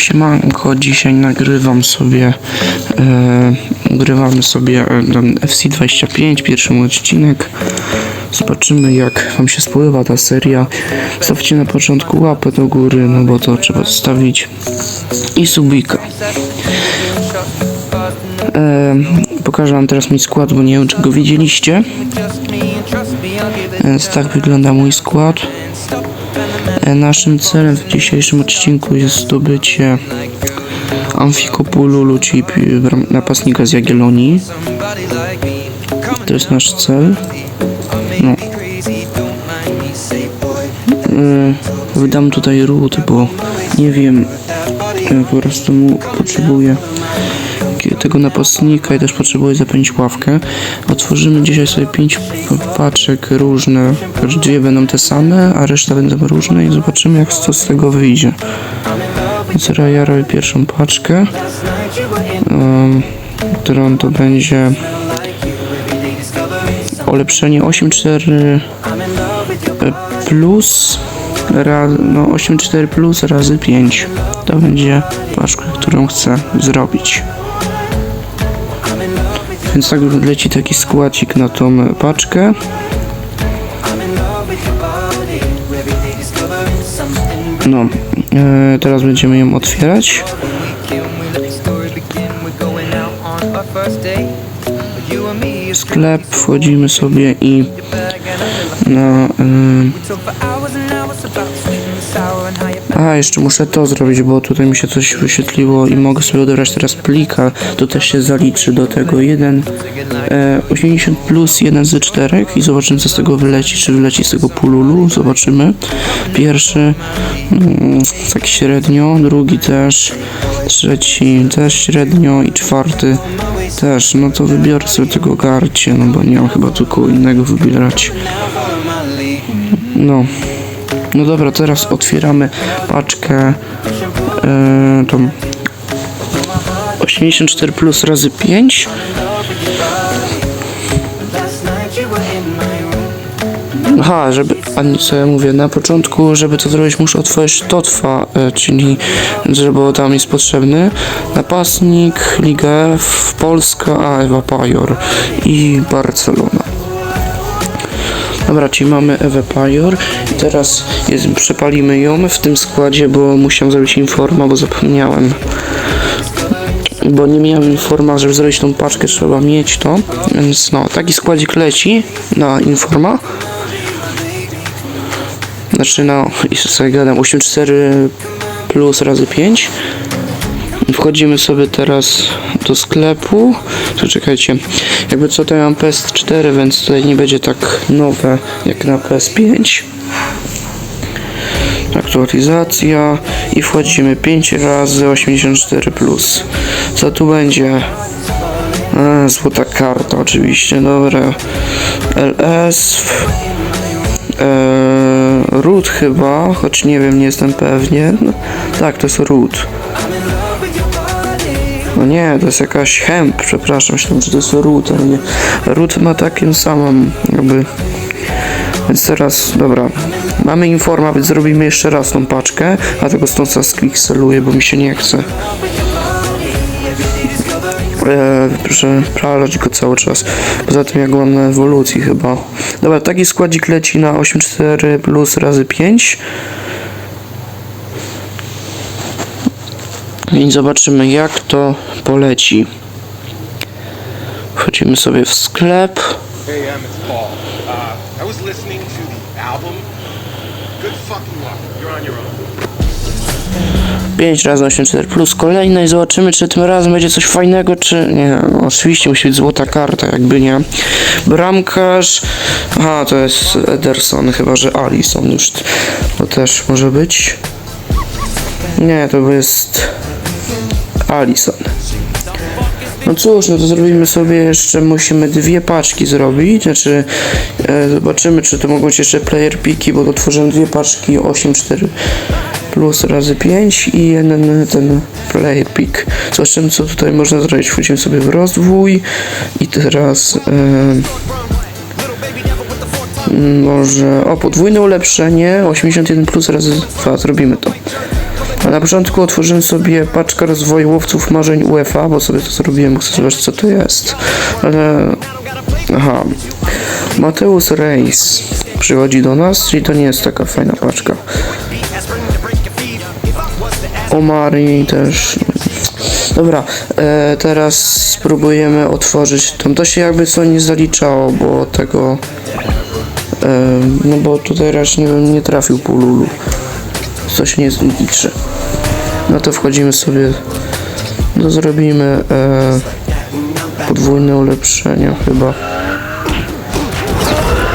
Siemanko, dzisiaj nagrywam sobie, e, sobie e, ten FC25, pierwszy odcinek. Zobaczymy jak wam się spływa ta seria. Stawcie na początku łapę do góry, no bo to trzeba zostawić. I subika. E, pokażę wam teraz mój skład, bo nie wiem czy go widzieliście. Więc tak wygląda mój skład. E, Naszym celem w dzisiejszym odcinku jest zdobycie Amfikopululu, czyli napastnika z Jagiellonii. To jest nasz cel. No. E, Wydam tutaj ród, bo nie wiem, e, po prostu mu potrzebuję tego napastnika i też potrzebuję zapełnić ławkę. Otworzymy dzisiaj sobie pięć p- paczek różne, choć dwie będą te same, a reszta będą różne i zobaczymy jak to z tego wyjdzie. Więc ja robię pierwszą paczkę, um, którą to będzie ulepszenie 8.4 e, plus ra, no 8.4 plus razy 5 to będzie paczka, którą chcę zrobić. Więc tak leci taki składzik na tą paczkę. No, e, teraz będziemy ją otwierać. Sklep, wchodzimy sobie i na... E, a, jeszcze muszę to zrobić, bo tutaj mi się coś wyświetliło i mogę sobie odebrać teraz plika. To też się zaliczy do tego. Jeden e, 80 plus jeden ze czterech i zobaczymy co z tego wyleci. Czy wyleci z tego pululu? Zobaczymy. Pierwszy mm, tak średnio, drugi też, trzeci też średnio i czwarty też. No to wybiorę sobie tego garcie, no bo nie mam chyba tylko innego wybierać. No. No dobra, teraz otwieramy paczkę e, tą 84 plus razy 5. Aha, żeby, a nie co ja mówię, na początku, żeby to zrobić muszę otworzyć Totwa, e, czyli żeby tam jest potrzebny napastnik, Liga F, Polska, a Ewa Pajor i Barcelona. Dobra, czyli mamy Ewę Pajor teraz jest, przepalimy ją w tym składzie, bo musiałem zrobić informa, bo zapomniałem. Bo nie miałem informa, żeby zrobić tą paczkę, trzeba mieć to. Więc no, taki składzik leci na informa. Znaczy no, i sobie gadam, 8,4 plus razy 5. Wchodzimy sobie teraz do sklepu. Tu czekajcie, jakby co to ja mam PS4, więc tutaj nie będzie tak nowe jak na PS5. Aktualizacja i wchodzimy 5 razy 84 plus. Co tu będzie? Złota karta oczywiście, dobra. LS. Eee, root chyba, choć nie wiem, nie jestem pewien. Tak, to jest root. No nie, to jest jakaś hemp, przepraszam, myślałem, że to jest root, ale nie. Root ma taką samą, jakby. Więc teraz, dobra, mamy informa, więc zrobimy jeszcze raz tą paczkę, a tego stąd teraz klikseluję, bo mi się nie chce. E, proszę pralać go cały czas. Poza tym jak mam na ewolucji chyba. Dobra, taki składzik leci na 8,4 plus razy 5. I zobaczymy jak to poleci. Wchodzimy sobie w sklep. Uh. 5 razy 84 plus kolejne i zobaczymy czy tym razem będzie coś fajnego czy nie, no, oczywiście musi być złota karta jakby nie. Bramkarz. Aha to jest Ederson chyba że Alison już to też może być. Nie to jest Alison no cóż, no to zrobimy sobie jeszcze, musimy dwie paczki zrobić, znaczy e, zobaczymy czy to mogą być jeszcze player piki, bo otworzyłem dwie paczki 8-4 plus razy 5 i jeden ten player pick. Zobaczymy co tutaj można zrobić, wchodzimy sobie w rozwój i teraz e, może, o podwójne ulepszenie 81 plus razy 2, zrobimy to. A na początku otworzyłem sobie paczkę rozwoju łowców marzeń UEFA, bo sobie to zrobiłem, chcę zobaczyć co to jest. Ale... Aha. Mateusz Reis przychodzi do nas, czyli to nie jest taka fajna paczka. Omari też. Dobra, e, teraz spróbujemy otworzyć. Tam to się jakby co nie zaliczało, bo tego. E, no bo tutaj raczej nie, nie trafił Pululu. To się nie liczy. No to wchodzimy sobie. No zrobimy e, podwójne ulepszenia chyba.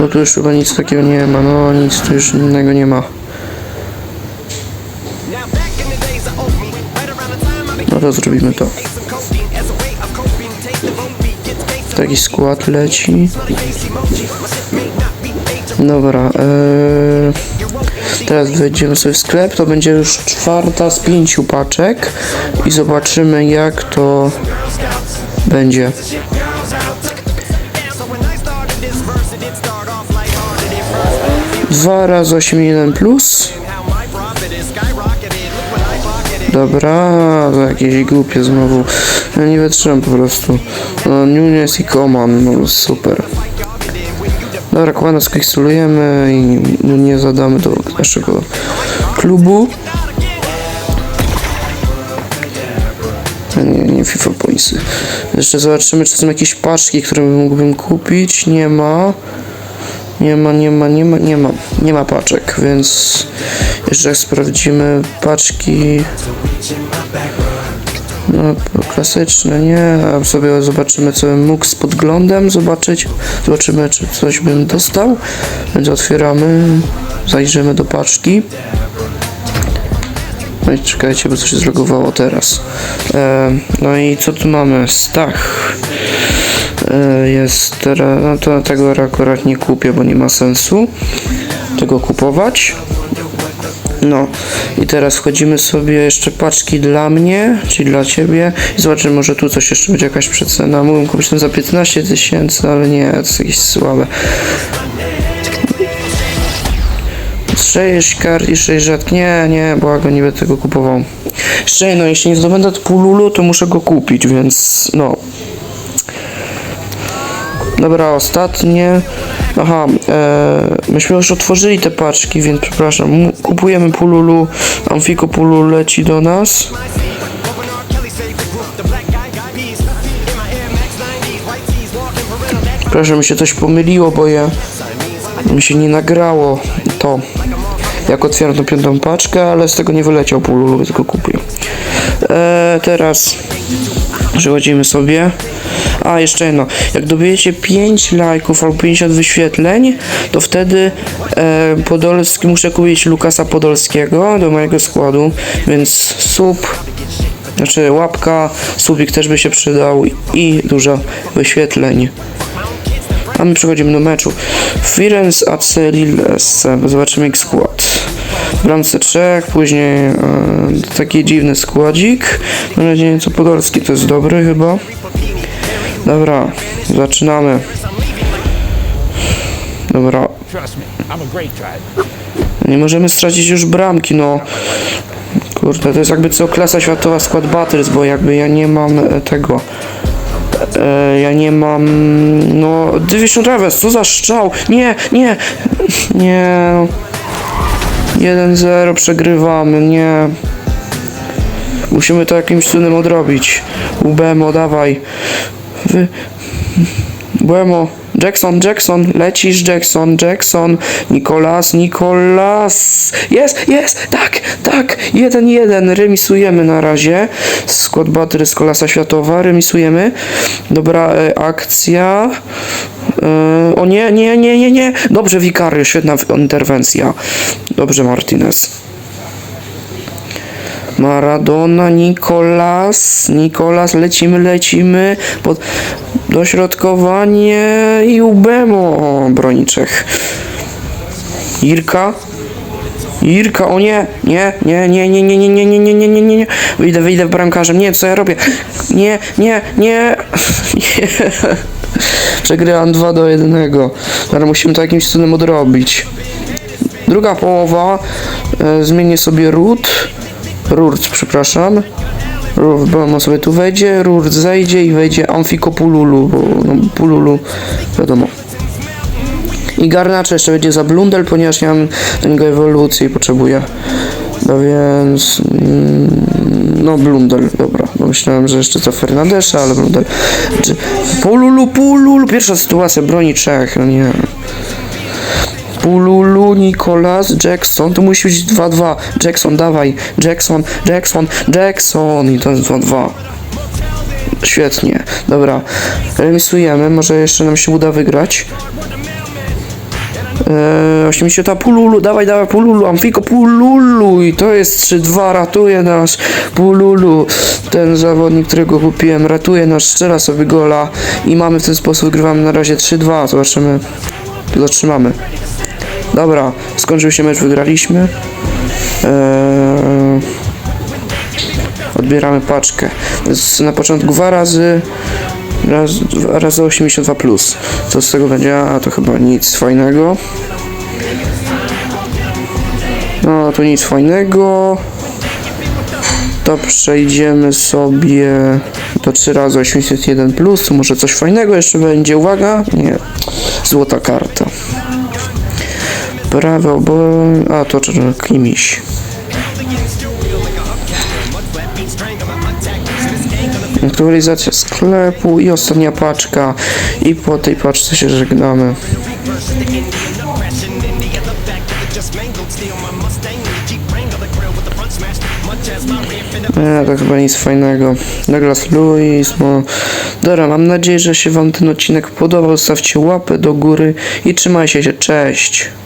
Bo tu już chyba nic takiego nie ma. No nic tu już innego nie ma. No to zrobimy to. Taki skład leci. Dobra, eee, teraz wejdziemy sobie w sklep, to będzie już czwarta z pięciu paczek i zobaczymy jak to będzie. Dwa razy 8,1 plus. Dobra, to jakieś głupie znowu. Ja nie wytrzymam po prostu. No, Nunes i Coman, no super. Dobra, Kłana skiksulujemy i no, nie zadamy do naszego klubu. Nie, nie FIFA Pointsy. Jeszcze zobaczymy, czy są jakieś paczki, które mógłbym kupić. Nie ma. Nie ma, nie ma, nie ma, nie ma, nie ma paczek, więc jeszcze sprawdzimy paczki. No, klasyczne, nie, a sobie zobaczymy, co bym mógł z podglądem zobaczyć. Zobaczymy, czy coś bym dostał. Więc otwieramy, zajrzymy do paczki. No i czekajcie, bo coś się zlogowało teraz. E, no i co tu mamy? Stach. E, jest teraz, no to tego akurat nie kupię, bo nie ma sensu tego kupować. No i teraz wchodzimy sobie jeszcze paczki dla mnie, czyli dla ciebie i zobaczymy, może tu coś jeszcze będzie jakaś przecena. Mógłbym kupić ten za 15 tysięcy, ale nie, to jest jakieś słabe. 6 kart i 6 rzadkich. Nie, nie, błago, nie będę tego kupował. Jeszcze no, jeśli nie zdobędę Pululu, to muszę go kupić, więc no. Dobra, ostatnie. Aha, e, myśmy już otworzyli te paczki, więc przepraszam. Kupujemy Pululu. Amfiko Pululu leci do nas. Proszę, mi się coś pomyliło, bo ja mi się nie nagrało to. Jak otwieram tą piątą paczkę, ale z tego nie wyleciał Pululu, tylko kupię. E, teraz przechodzimy sobie. A, jeszcze jedno. Jak dobijecie 5 lajków albo 50 wyświetleń, to wtedy e, Podolski, muszę kupić Lukasa Podolskiego do mojego składu, więc sub, znaczy łapka, subik też by się przydał i dużo wyświetleń. A my przechodzimy do meczu. Firenze AC Lilles. Zobaczymy ich skład. W bramce trzech, później e, taki dziwny składzik. Na razie nieco Podolski to jest dobry chyba. Dobra, zaczynamy. Dobra, nie możemy stracić już bramki, no. Kurde, to jest jakby co klasa światowa skład Battles, bo jakby ja nie mam e, tego. E, ja nie mam. No. Division Rivals, co za strzał! Nie, nie! Nie. 1-0 przegrywamy, nie. Musimy to jakimś cudem odrobić. Ubemo, dawaj. Wy. Buemo. Jackson, Jackson, lecisz, Jackson, Jackson, Nikolas, Nikolas, jest, jest, tak, tak, 1-1, remisujemy na razie, skład battery z kolasa światowa, remisujemy, dobra, e, akcja, o nie, nie, nie, nie, nie, dobrze, Wikary, świetna interwencja, dobrze, Martinez. Maradona, Nikolas, Nikolas, lecimy, lecimy, pod dośrodkowanie i Ubemo, o, broni Czech. Irka, Irka, o nie, nie, nie, nie, nie, nie, nie, nie, nie, nie, nie, nie, nie, nie, wyjdę, wyjdę bramkarzem, nie, co ja robię, nie, nie, nie, nie, przegrałem 2 do 1, teraz musimy to jakimś cudem odrobić. Druga połowa, e, zmienię sobie ród, Rurc, przepraszam. Rur, bo on sobie tu wejdzie, Rurc zejdzie i wejdzie Amfikopululu, bo no, Pululu, wiadomo. I garnacze jeszcze będzie za blundel, ponieważ nie mam do niego ewolucji i potrzebuję. No więc... Mm, no blundel, dobra. Myślałem, że jeszcze co Fernandesza, ale blundel. Czy, pululu, pululu, pierwsza sytuacja, broni trzech, no nie. Pululu, Nicolas, Jackson, to musi być 2-2. Jackson, dawaj. Jackson, Jackson, Jackson. I to jest 2-2. Świetnie. Dobra. Remisujemy. Może jeszcze nam się uda wygrać. Eee, 80 Pululu, dawaj, dawaj, Pululu, Amfiko, Pululu i to jest 3-2, ratuje nas, Pululu, ten zawodnik, którego kupiłem, ratuje nas, strzela sobie gola i mamy w ten sposób, wygrywamy na razie 3-2, zobaczymy, zatrzymamy. Dobra, skończył się mecz, wygraliśmy. Eee, odbieramy paczkę. Więc na początku dwa razy, raz, razy 82 plus. Co z tego będzie? A to chyba nic fajnego. No tu nic fajnego. To przejdziemy sobie do 3 razy 81 plus. Może coś fajnego jeszcze będzie. Uwaga, nie. Złota karta. Prawo, bo... A, to czy- kimiś. Aktualizacja sklepu i ostatnia paczka. I po tej paczce się żegnamy. Nie, to chyba nic fajnego. Douglas Lewis, bo... Dobra, mam nadzieję, że się wam ten odcinek podobał. Stawcie łapę do góry i trzymajcie się. Cześć!